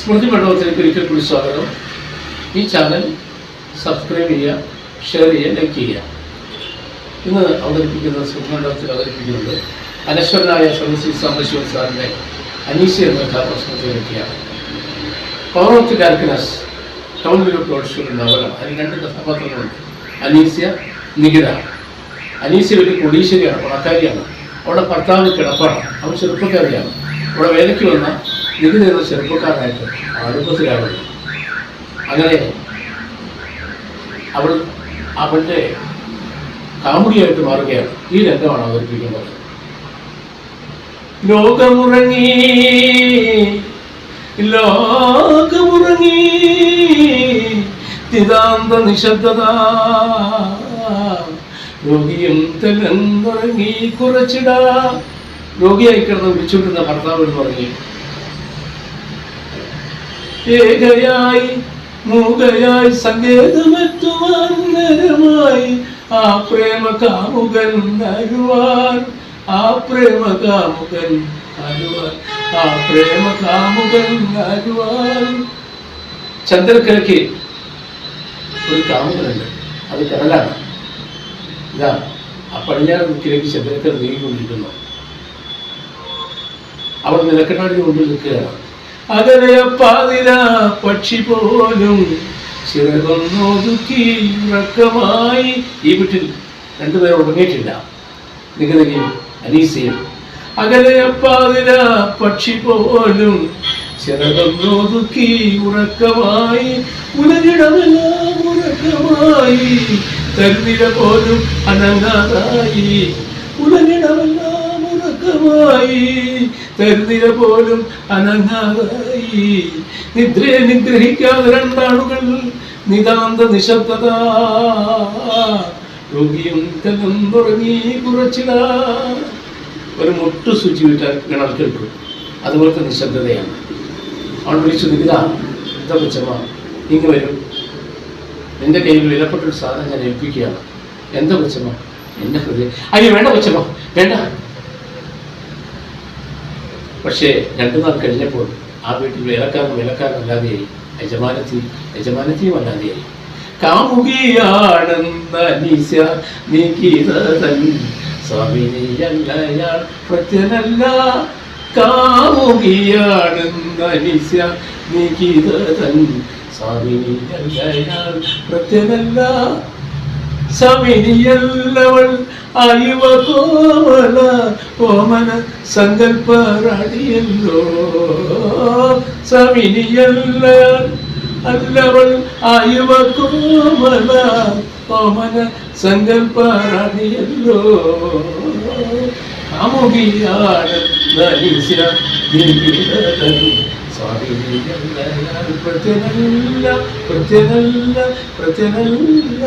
സ്മൃതി മണ്ഡപത്തിലേക്ക് ഒരിക്കൽ കൂടി സ്വാഗതം. ഈ ചാനൽ സബ്സ്ക്രൈബ് ചെയ്യുക ഷെയർ ചെയ്യുക ലൈക്ക് ചെയ്യുക. ഇന്ന് അവതരിപ്പിക്കുന്ന സ്മൃതി മണ്ഡപത്തിൽ അവതരിപ്പിക്കുന്നത് അനശ്വരനായ സർവശ്രീ സാംബശിവൻ സാറിന്റെ അനീസ എന്ന കഥാപ്രശ്നത്തിലേക്കാണ് പവർ ഓഫ് ദി ഡാർക്ക്നെസ് ടൗൺ വിലോ ടോൾസ്റ്റോയുടെ നോവലാണ് അതിൽ രണ്ട് കഥാപാത്രങ്ങളുണ്ട്. അനീസ്യ നികിത. അനീസ്യ ഒരു കൊടീശ്വരിയാണ് പണക്കാരിയാണ്. അവിടെ ഭർത്താവ് കിടപ്പാണ് അവൻ ചെറുപ്പക്കാരിയാണ്. അവിടെ വേലയ്ക്ക് വന്ന നികുതി എന്ന ചെറുപ്പക്കാരനായിട്ട് അടുപ്പത്തിലാവുന്നു അങ്ങനെ അവൾ അവളുടെ കാമുകിയായിട്ട് മാറുകയാണ്. ഈ രംഗമാണ് അവതരിപ്പിക്കുന്നത്. ലോകമുറങ്ങി ലോകമുറങ്ങി നിതാന്ത നിശബ്ദത. രോഗിയും തെലങ്ങുറങ്ങി കുറച്ചിട. രോഗിയായി കിടന്ന് വിളിച്ചുകൊണ്ടിരുന്ന ഭർത്താവ് എന്ന് പറഞ്ഞു ഏകയായി മൂകയായി സങ്കേതമെത്തുവാൻ നേരമായി. ആ പ്രേമ കാമുകൻ നരുവാൻ ആ പ്രേമ കാമുകൻ അരുവാൻ ആ പ്രേമ കാമുകൻ നരുവാൻ ചന്ദ്രക്കരയ്ക്ക് ഒരു കാമുകനുണ്ട്. അത് കടലാണ്. ഇതാ ആ പടിഞ്ഞാറ് ദിക്കിലേക്ക് ചന്ദ്രക്കര നീങ്ങിക്കൊണ്ടിരിക്കുന്നു. അവർ നിലക്കണ്ണാടി മുമ്പിൽ നിൽക്കുകയാണ്. അകലെ പാതിര പക്ഷി പോലും ചിറകൊന്നൊതുക്കി ഉറക്കമായി. ഈ വീട്ടിൽ രണ്ടുപേർ ഉറങ്ങിയിട്ടില്ല. നികതയും അനീസയും. അകലയപ്പാതിര പാതിര പക്ഷി പോലും ചിറകൊന്നൊതുക്കി ഉറക്കമായി. ഉലകിടമെല്ലാം ഉറക്കമായി. തരുന്നില പോലും അനങ്ങാതായി. ഉലകിടമെല്ലാം ഉറക്കമായി തരുതിര പോലും അനങ്ങാതായി. നിദ്രയെ നിഗ്രഹിക്കാതെ രണ്ടാളുകൾ നിതാന്ത നിശബ്ദത. രോഗിയും കലം തുടങ്ങി കുറച്ചിട ഒരു മുട്ടു ശുചി വിട്ടാൽ കിണർ കേട്ടു അതുപോലത്തെ നിശബ്ദതയാണ്. അവൾ വിളിച്ചു നികിത എന്താ കൊച്ചമ്മ ഇങ്ങ് വരും. നിന്റെ കയ്യിൽ വിലപ്പെട്ടൊരു സാധനം ഞാൻ ഏൽപ്പിക്കുകയാണ്. എന്താ കൊച്ചമ്മ? എന്റെ ഹൃദയം. അയ്യോ വേണ്ട കൊച്ചമ്മ വേണ്ട. പക്ഷേ രണ്ടു നാൾ കഴിഞ്ഞപ്പോൾ ആ വീട്ടിൽ വേലക്കാരൻ വേലക്കാരനല്ലാതെയായി യജമാനത്തി യജമാനത്തിയും അല്ലാതെയായി കാമുകിയാണെന്ന നിശ നികിതൻ സ്വാമിനിയല്ലയാൾ പ്രത്യനല്ല. കാമുകിയാണെന്ന നിശ നികിതൻ സ്വാമിനിയല്ലയാൾ പ്രത്യനല്ല. സമിനിയല്ലവൾ അയവ കോമല ഓമന സങ്കൽപ്പറാടിയല്ലോ സമിനിയല്ല അല്ലവൾ അയവ കോമല അമുകിയാണ് നനിസ്യ പ്രചനല്ല പ്രത്യനല്ല പ്രത്യനല്ല.